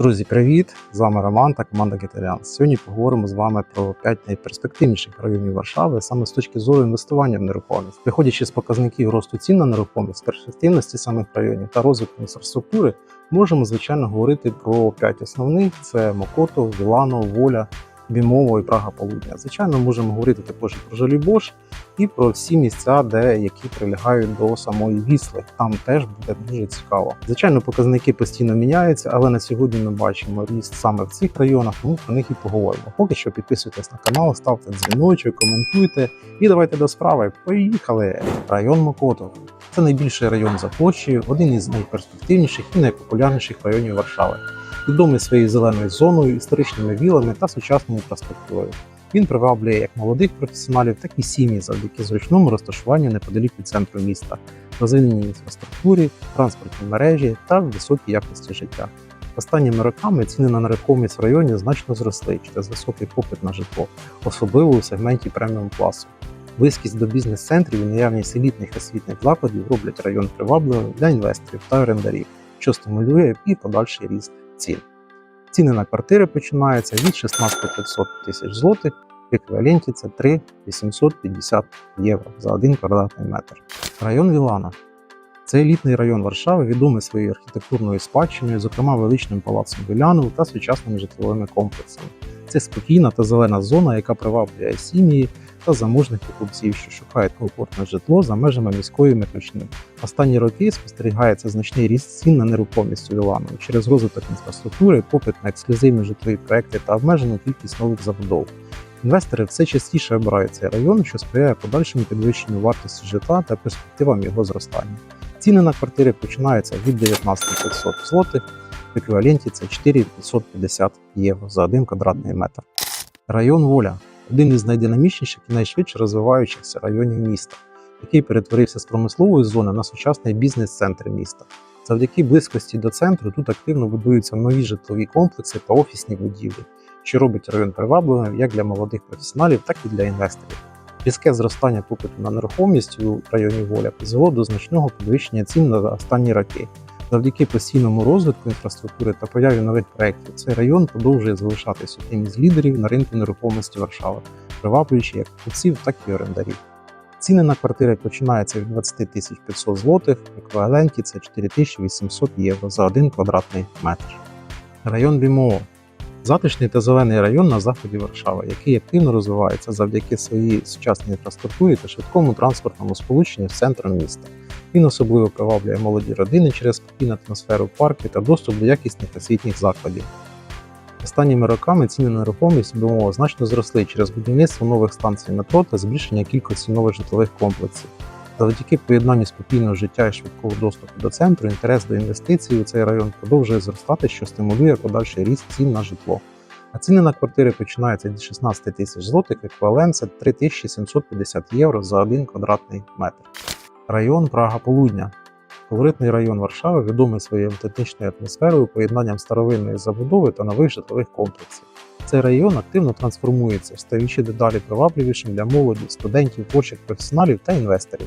Друзі, привіт! З вами Роман та команда Гетаріан. Сьогодні поговоримо з вами про 5 найперспективніших районів Варшави саме з точки зору інвестування в нерухомість. Виходячи з показників росту цін на нерухомість, перспективності самих районів та розвитку інфраструктури, можемо звичайно говорити про 5 основних: це Мокото, Вілано, Воля, Бімово і Прага Полудня. Звичайно, можемо говорити також про Жалібош і про всі місця, де які прилягають до самої вісли. Там теж буде дуже цікаво. Звичайно, показники постійно міняються, але на сьогодні ми бачимо ріст саме в цих районах, тому про них і поговоримо. Поки що підписуйтесь на канал, ставте дзвіночок, коментуйте і давайте до справи. Поїхали! Район Мокотов. Це найбільший район за площею, один із найперспективніших і найпопулярніших районів Варшави. Відомий своєю зеленою зоною, історичними вілами та сучасною інфраструктурою. Він приваблює як молодих професіоналів, так і сім'ї завдяки зручному розташуванню неподалік від центру міста, розвиненій інфраструктурі, транспортній мережі та високій якості життя. Останніми роками ціни на нерухомість в районі значно зросли через високий попит на житло, особливо у сегменті преміум класу. Близькість до бізнес-центрів і наявність елітних освітних закладів роблять район привабливим для інвесторів та орендарів, що стимулює і подальший ріст цін. Ціни на квартири починаються від 16 500 тисяч злотих, в еквіваленті це 3 850 євро за 1 квадратний метр. Район Вілана це елітний район Варшави, відомий своєю архітектурною спадщиною, зокрема величним палацом Вілянов та сучасними житловими комплексами. Це спокійна та зелена зона, яка приваблює сім'ї та заможних покупців, що шукають комфортне житло за межами міської метрични. Останні роки спостерігається значний ріст цін на нерухомість у Вілану через розвиток інфраструктури, попит на ексклюзивні житлові проекти та обмежену кількість нових забудов. Інвестори все частіше обирають цей район, що сприяє подальшому підвищенню вартості житла та перспективам його зростання. Ціни на квартири починаються від 19 500 злотих, в еквіваленті це 4 550 євро за 1 квадратний метр. Район Воля один із найдинамічніших і найшвидше розвиваючихся районів міста, який перетворився з промислової зони на сучасний бізнес-центр міста. Завдяки близькості до центру тут активно будуються нові житлові комплекси та офісні будівлі, що робить район привабливим як для молодих професіоналів, так і для інвесторів. Різке зростання попиту на нерухомість у районі Воля призвело до значного підвищення цін на останні роки. Завдяки постійному розвитку інфраструктури та появі нових проєктів цей район продовжує залишатися одним із лідерів на ринку нерухомості Варшави, приваблюючи як покупців, так і орендарів. Ціни на квартири починаються від 20 500 злотих, в еквіваленті це 4800 євро за 1 квадратний метр. Район Бімово затишний та зелений район на заході Варшави, який активно розвивається завдяки своїй сучасній інфраструктурі та швидкому транспортному сполученню з центром міста. Він особливо приваблює молоді родини через спокійну атмосферу парків та доступ до якісних освітніх закладів. Останніми роками ціни на нерухомість Бімово значно зросли через будівництво нових станцій метро та збільшення кількості нових житлових комплексів. Завдяки поєднанню спокійного життя і швидкого доступу до центру, інтерес до інвестицій у цей район продовжує зростати, що стимулює подальший ріст цін на житло. А ціни на квартири починаються від 16 тисяч злотих, еквівалент це 3750 євро за 1 квадратний метр. Район Прага Полудня. Колоритний район Варшави відомий своєю автентичною атмосферою, поєднанням старовинної забудови та нових житлових комплексів. Цей район активно трансформується, стаючи дедалі привабливішим для молоді, студентів, творчих професіоналів та інвесторів.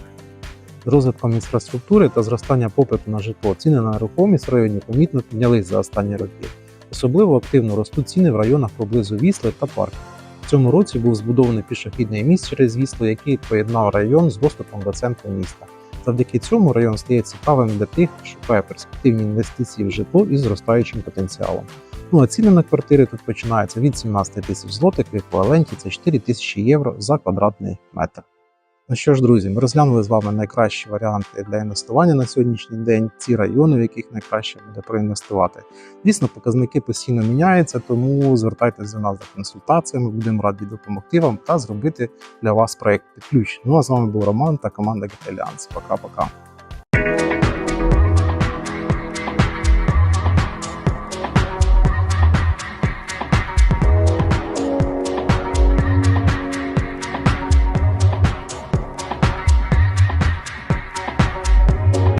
З розвитком інфраструктури та зростання попиту на житло ціни на нерухомість в районі помітно піднялись за останні роки. Особливо активно ростуть ціни в районах поблизу Вісли та парків. Цьому році був збудований пішохідний міст через вісло, який поєднав район з доступом до центру міста. Завдяки цьому район стає цікавим для тих, хто шукає перспективні інвестиції в житло із зростаючим потенціалом. Ну а ціни на квартири тут починаються від 17 тисяч злотих в еквіваленті це 4 тисячі євро за квадратний метр. Ну що ж, друзі, ми розглянули з вами найкращі варіанти для інвестування на сьогоднішній день, ці райони, в яких найкраще буде проінвестувати. Звісно, показники постійно міняються, тому звертайтеся до нас за консультаціями, будемо раді допомогти вам та зробити для вас проект під ключ. Ну а з вами був Роман та команда Гетеліанс. Пока-пока.